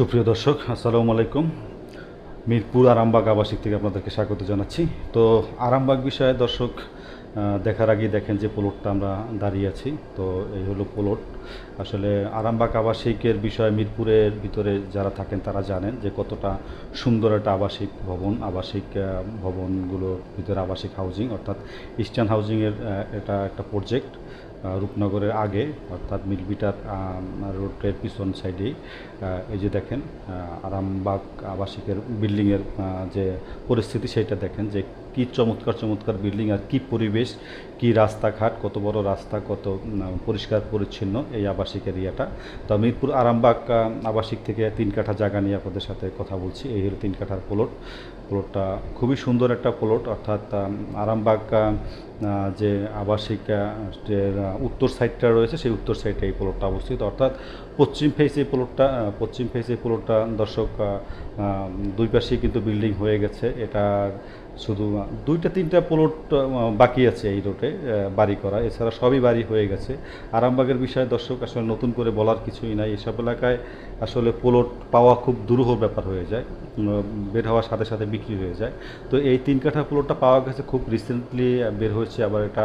সুপ্রিয় দর্শক, আসসালামু আলাইকুম। মিরপুর আরামবাগ আবাসিক থেকে আপনাদেরকে স্বাগত জানাচ্ছি। তো আরামবাগ বিষয়ে দর্শক দেখার আগেই দেখেন যে প্লটটা আমরা দাঁড়িয়ে আছি। তো এই হলো প্লট আসলে আরামবাগ আবাসিকের বিষয়ে মিরপুরের ভিতরে যারা থাকেন তারা জানেন যে কতটা সুন্দর একটা আবাসিক ভবন, আবাসিক ভবনগুলোর ভিতরে আবাসিক হাউজিং অর্থাৎ ইস্টার্ন হাউজিংয়ের এটা একটা প্রজেক্ট রূপনগরের আগে, অর্থাৎ মিলবিটার রোডের পিছন সাইডেই এই যে দেখেন আরামবাগ আবাসিকের বিল্ডিংয়ের যে পরিস্থিতি সেটা দেখেন, যে কি চমৎকার চমৎকার বিল্ডিং আর কি পরিবেশ, কি রাস্তাঘাট, কত বড় রাস্তা, কত পরিষ্কার, পরিচ্ছন্ন এই আবাসিক এরিয়াটা তো মিরপুর আরামবাগ আবাসিক থেকে তিন কাঠা জায়গা নিয়ে আপনাদের সাথে কথা বলছি, এই হলো তিন কাঠার প্লট প্লটটা খুবই সুন্দর একটা প্লট অর্থাৎ আরামবাগ যে আবাসিক উত্তর সাইডটা রয়েছে, সেই উত্তর সাইডে এই প্লটটা অবস্থিত। অর্থাৎ পশ্চিম ফেস এই প্লটটা পশ্চিম ফেস এই প্লটটা দর্শক দুই পাশেই কিন্তু বিল্ডিং হয়ে গেছে। এটার শুধু দুইটা তিনটা প্লট বাকি আছে এই আহ, বাড়ি করা। এছাড়া সবই বাড়ি হয়ে গেছে। আরামবাগের বিষয়ে দর্শক আসলে নতুন করে বলার কিছুই নাই। এসব এলাকায় আসলে প্লট পাওয়া খুব দুরূহ ব্যাপার হয়ে যায়। বের হওয়ার সাথে সাথে বিক্রি হয়ে যায়। তো এই তিন কাঠা প্লটটা পাওয়া গেছে খুব রিসেন্টলি বের হয়েছে। আবার এটা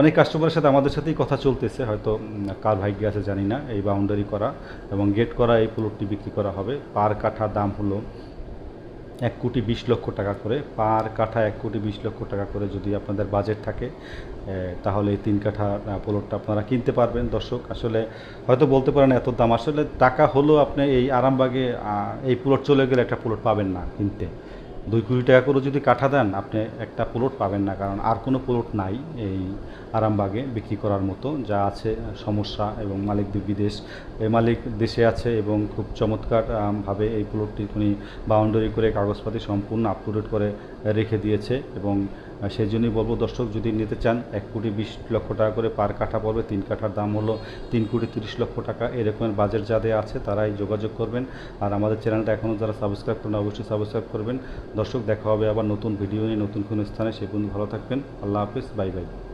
অনেক কাস্টমারের সাথে আমাদের সাথেই কথা চলতেছে। হয়তো কার ভাগ্যে আছে জানি না। এই বাউন্ডারি করা এবং গেট করা এই প্লটটি বিক্রি করা হবে। পার কাঠা দাম হলো এক কোটি বিশ লক্ষ টাকা করে, পার কাঠা এক কোটি বিশ লক্ষ টাকা করে যদি আপনাদের বাজেট থাকে তাহলে এই তিন কাঠা প্লটটা আপনারা কিনতে পারবেন। দর্শক, আসলে হয়তো বলতে পারেন এত দাম, আসলে টাকা হলো আপনি এই আরামবাগে এই প্লট চলে গেলে একটা প্লট পাবেন না কিনতে। দুই কোটি টাকা করে যদি কাঠা দেন, আপনি একটা প্লট পাবেন না, কারণ আর কোনো প্লট নাই এই আরামবাগে বিক্রি করার মতো, যা আছে সমস্যা এবং মালিক বিদেশ এই মালিক দেশে আছে এবং খুব চমৎকারভাবে ভাবে এই প্লটটি উনি বাউন্ডারি করে কাগজপাতি সম্পূর্ণ আপ টু করে রেখে দিয়েছে এবং সেই জন্যই বলব, দর্শক, যদি নিতে চান, এক কোটি বিশ লক্ষ টাকা করে পার কাঠা পড়বে। তিন কাঠার দাম হলো তিন কোটি তিরিশ লক্ষ টাকা। এরকমের বাজেট যাদের আছে, তারাই যোগাযোগ করবেন। আর আমাদের চ্যানেলটা এখনও যারা সাবস্ক্রাইব করেন, অবশ্যই সাবস্ক্রাইব করবেন। দর্শক, দেখা হবে আবার নতুন ভিডিও নিয়ে নতুন কোনো স্থানে। সে পর্যন্ত ভালো থাকবেন। আল্লাহ হাফিজ। Bye bye.